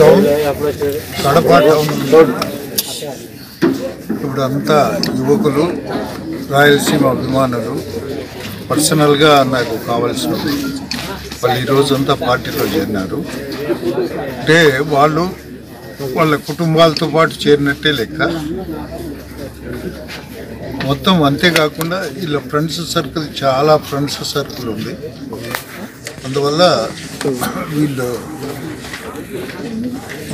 Town Kadapa town. ఇప్పుడు అంతా యువకులు రాయలసీమ అభిమానులు పర్సనల్గా నాకు కావాల్సిన వాళ్ళు ఈరోజంతా పార్టీలో చేరినారు. అంటే వాళ్ళు వాళ్ళ కుటుంబాలతో పాటు చేరినట్టే లెక్క. మొత్తం అంతేకాకుండా వీళ్ళ ఫ్రెండ్స్ సర్కిల్ చాలా ఫ్రెండ్స్ సర్కిల్ ఉంది. అందువల్ల వీళ్ళు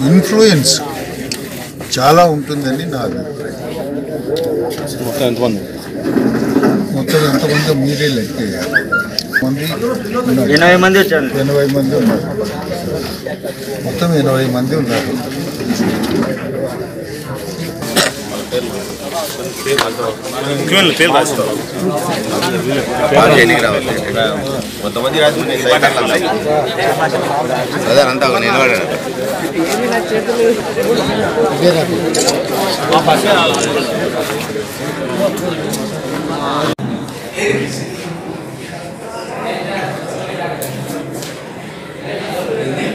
ఇన్ఫ్లుయెన్స్ చాలా ఉంటుందని నా అభిప్రాయం. మొత్తం ఎంతమంది మొత్తం ఎంతమంది మీరే లెక్క మంది. ఎనభై మంది వచ్చారు. ఎనభై మంది ఉన్నారు. మొత్తం ఎనభై మంది ఉన్నారు. కొంతమంది అదే అంతా నిలబడాడు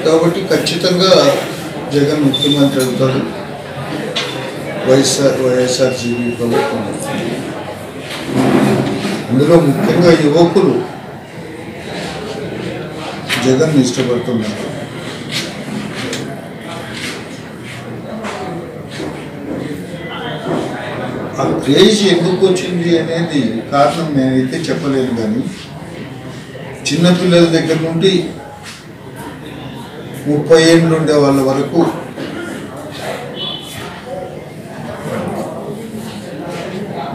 కాబట్టి ఖచ్చితంగా జగన్ ముఖ్యమంత్రి అవుతాడు. వైఎస్ఆర్ వైఎస్ఆర్సీపీ ప్రభుత్వం. అందులో ముఖ్యంగా యువకులు జగన్ ఇష్టపడుతున్నారు. ఆ క్రేజ్ ఎందుకు వచ్చింది అనేది కారణం నేనైతే చెప్పలేను కానీ చిన్నపిల్లల దగ్గర నుండి ముప్పై ఏళ్ళు ఉండే వాళ్ళ వరకు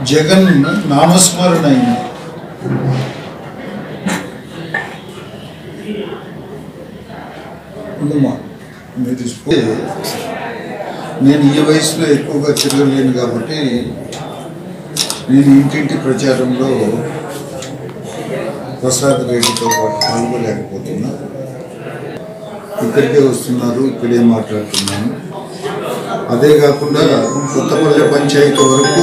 జగన్ నామస్మరణ అయింది ఉందమ్మా మీరు నేను ఈ వయసులో ఎక్కువగా తిరగలేను కాబట్టి నేను ఇంటింటి ప్రచారంలో ప్రసాద్ రెడ్డితో పాటు పాల్గొలేకపోతున్నా ఇక్కడికే వస్తున్నారు ఇక్కడే మాట్లాడుతున్నాను. అదే కాకుండా కొత్తపల్లి పంచాయతీ వరకు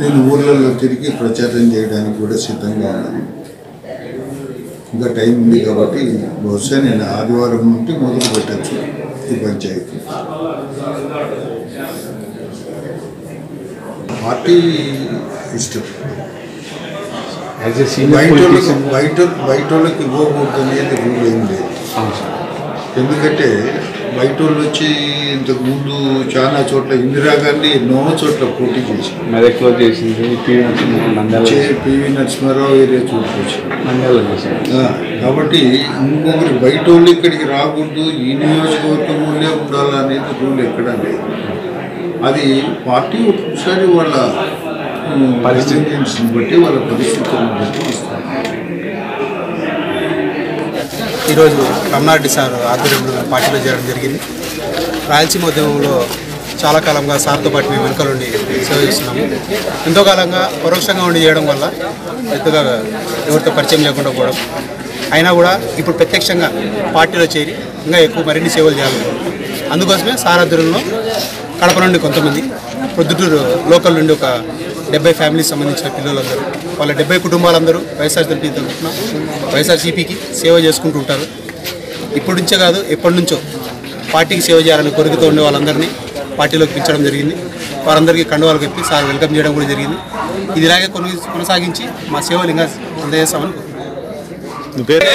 నేను ఊర్లలో తిరిగి ప్రచారం చేయడానికి కూడా సిద్ధంగా ఉన్నాను. ఇంకా టైం ఉంది కాబట్టి బహుశా నేను ఆదివారం నుండి మొదలు పెట్టచ్చు ఈ పంచాయతీ. పార్టీ ఇష్టం. బయట బయట బయట వాళ్ళకి ఇవ్వకూడదు అనేది రూల్ ఏం లేదు. ఎందుకంటే బయట వాళ్ళు వచ్చి ఇంతకు ముందు చాలా చోట్ల ఇందిరాగాంధీ ఎన్నో చోట్ల పోటీ మెదక్లో చేసింది పివి నరసింహారావు ఏరియా చోటు వచ్చారు. నంద్యాల చేసింది. ఆ, కాబట్టి ఇంకొకరు బయట వాళ్ళు ఇక్కడికి రాకూడదు ఈ నియోజకవర్గంలోనే ఉండాలనేది రూల్ ఎక్కడా లేదు. అది పార్టీ ఒక్కొక్కసారి వాళ్ళ పరిస్థితిని బట్టి వాళ్ళ పరిస్థితులను బట్టి ఇస్తారు. ఈరోజు రమణారెడ్డి సార్ ఆధ్వర్యంలో పార్టీలో చేరడం జరిగింది. రాయలసీమ ఉద్యమంలో చాలా కాలంగా సార్తో పాటు మేము వెనుక నుండి సేవ చేస్తున్నాము. ఎంతో కాలంగా పరోక్షంగా ఉండి చేయడం వల్ల పెద్దగా ఎవరితో పరిచయం లేకుండా పోవడం. అయినా కూడా ఇప్పుడు ప్రత్యక్షంగా పార్టీలో చేరి ఇంకా ఎక్కువ మరిన్ని సేవలు చేయాలి. అందుకోసమే సార్ ఆధ్వర్యంలో కడప నుండి కొంతమంది ప్రొద్దుటూరు లోకల్ నుండి ఒక డెబ్బై ఫ్యామిలీస్ సంబంధించిన పిల్లలందరూ వాళ్ళ డెబ్బై కుటుంబాలందరూ వైఎస్ఆర్సీపీ తరఫున వైఎస్ఆర్సీపీకి సేవ చేసుకుంటూ ఉంటారు. ఇప్పటి నుంచే కాదు ఎప్పటి నుంచో పార్టీకి సేవ చేయాలని కోరికతో ఉండే వాళ్ళందరినీ పార్టీలోకి పిలిచడం జరిగింది. వారందరికీ కండువాలు కప్పి సార్ వెల్కమ్ చేయడం కూడా జరిగింది. ఇది ఇలాగే కొన కొనసాగించి మా సేవలు ఇంకా అందజేస్తామని కోరుకుంటున్నాను. నీ పేరు?